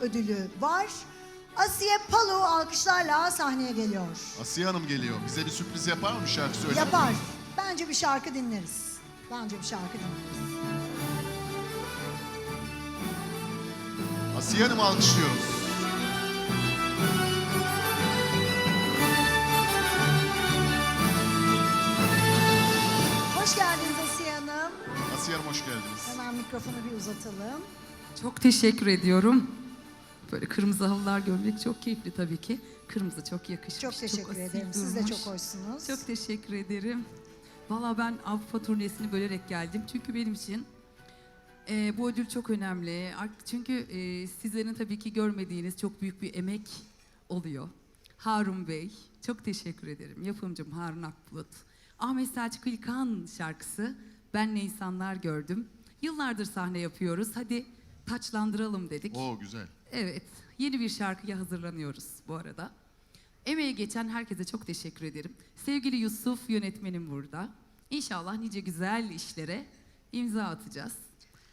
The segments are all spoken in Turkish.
ödülü var. Asiye Palu alkışlarla sahneye geliyor. Asiye Hanım geliyor. Bize bir sürpriz yapar mı şarkı söyle? Yapar. Bence bir şarkı dinleriz. Bence bir şarkı dinleriz. Asiye Hanım'ı alkışlıyoruz. Hoş geldiniz Asiye Hanım. Asiye Hanım hoş geldiniz. Hemen mikrofonu bir uzatalım. Çok teşekkür ediyorum. Böyle kırmızı halılar görmek çok keyifli tabii ki. Kırmızı çok yakışmış. Çok teşekkür asil ederim. Siz de durmuş. çok hoşsunuz. Çok teşekkür ederim. Valla ben Avrupa turnesini bölerek geldim. Çünkü benim için e, bu ödül çok önemli. Çünkü e, sizlerin tabii ki görmediğiniz çok büyük bir emek oluyor. Harun Bey, çok teşekkür ederim. Yapımcım Harun Akbulut. Ahmet Selçuk İlkan şarkısı Ben Ne İnsanlar Gördüm. Yıllardır sahne yapıyoruz. Hadi taçlandıralım dedik. Oo güzel. Evet, yeni bir şarkıya hazırlanıyoruz bu arada. Emeği geçen herkese çok teşekkür ederim. Sevgili Yusuf yönetmenim burada. İnşallah nice güzel işlere imza atacağız.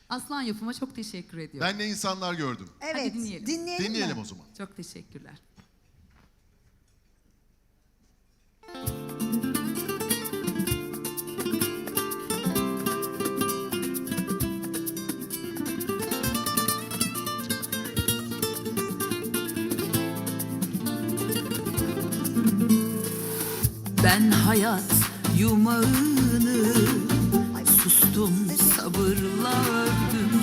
Aslan Yapım'a çok teşekkür ediyorum. Ben ne insanlar gördüm. Evet. dinleyelim. Dinleyelim, Dinleyelim mi? o zaman. Çok teşekkürler. Ben hayat yumağını sustum sabırla ördüm.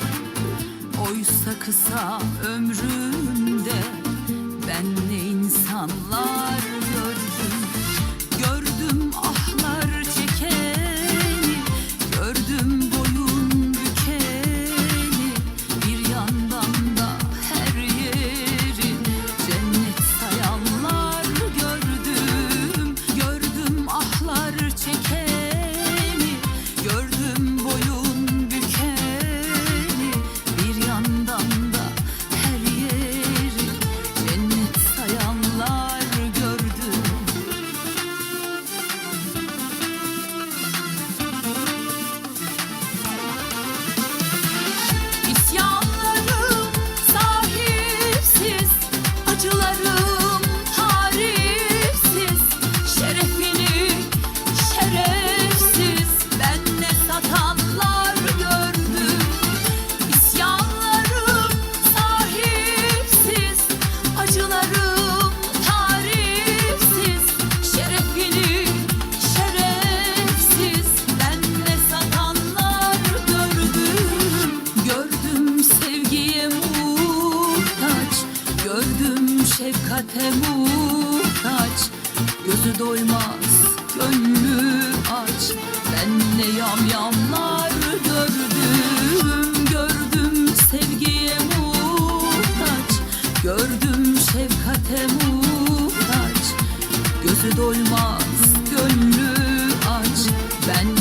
Oysa kısa ömrümde gönlü aç. Ben ne yamyamlar gördüm, gördüm sevgiye muhtaç. Gördüm şefkate muhtaç. Gözü doymaz, gönlü aç. Ben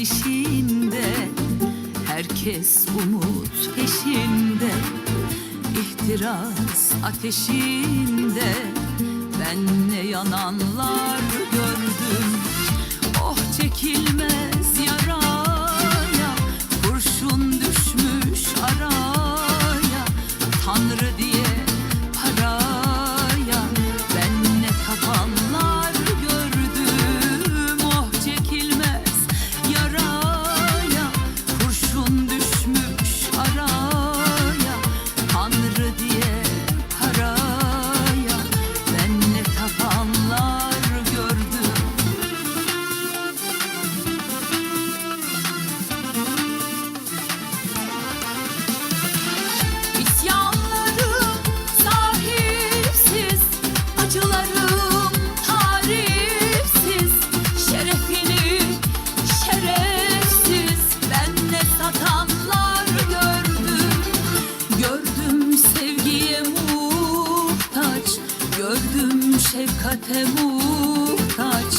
dişinde Herkes umut peşinde. İhtiras ateşinde Ben ne yananlar gördüm. Oh çekilmez şefkate muhtaç.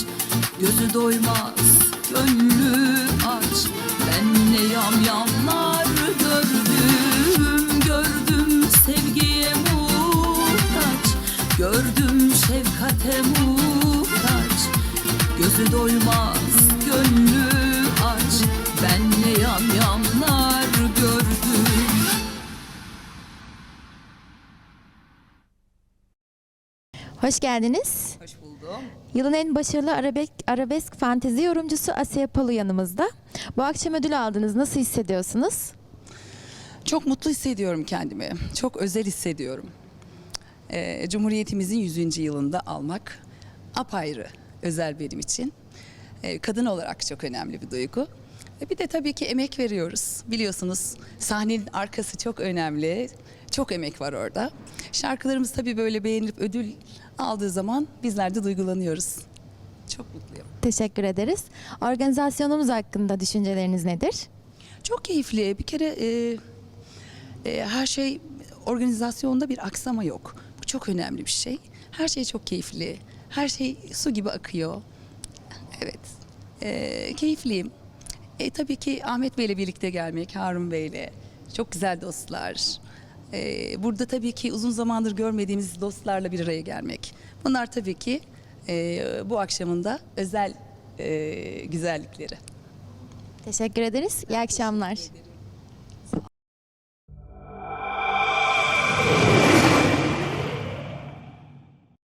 Gözü doymaz gönlü aç. Ben ne yamyamlar gördüm. Gördüm sevgiye muhtaç. Gördüm şefkate muhtaç. Gözü doymaz gönlü aç. Ben ne yamyamlar Hoş geldiniz. Hoş buldum. Yılın en başarılı arabesk, arabesk fantezi yorumcusu Asiye Palu yanımızda. Bu akşam ödül aldınız. Nasıl hissediyorsunuz? Çok mutlu hissediyorum kendimi. Çok özel hissediyorum. Ee, Cumhuriyetimizin 100. yılında almak apayrı özel benim için. Ee, kadın olarak çok önemli bir duygu. E bir de tabii ki emek veriyoruz. Biliyorsunuz sahnenin arkası çok önemli. Çok emek var orada. Şarkılarımız tabii böyle beğenilip ödül aldığı zaman bizler de duygulanıyoruz. Çok mutluyum. Teşekkür ederiz. Organizasyonumuz hakkında düşünceleriniz nedir? Çok keyifli. Bir kere e, e, her şey organizasyonda bir aksama yok. Bu çok önemli bir şey. Her şey çok keyifli. Her şey su gibi akıyor. Evet. E, keyifliyim. E, tabii ki Ahmet Bey'le birlikte gelmek, Harun Bey'le. Çok güzel dostlar. E, burada tabii ki uzun zamandır görmediğimiz dostlarla bir araya gelmek. Bunlar tabii ki e, bu akşamın da özel e, güzellikleri. Teşekkür ederiz. İyi akşamlar.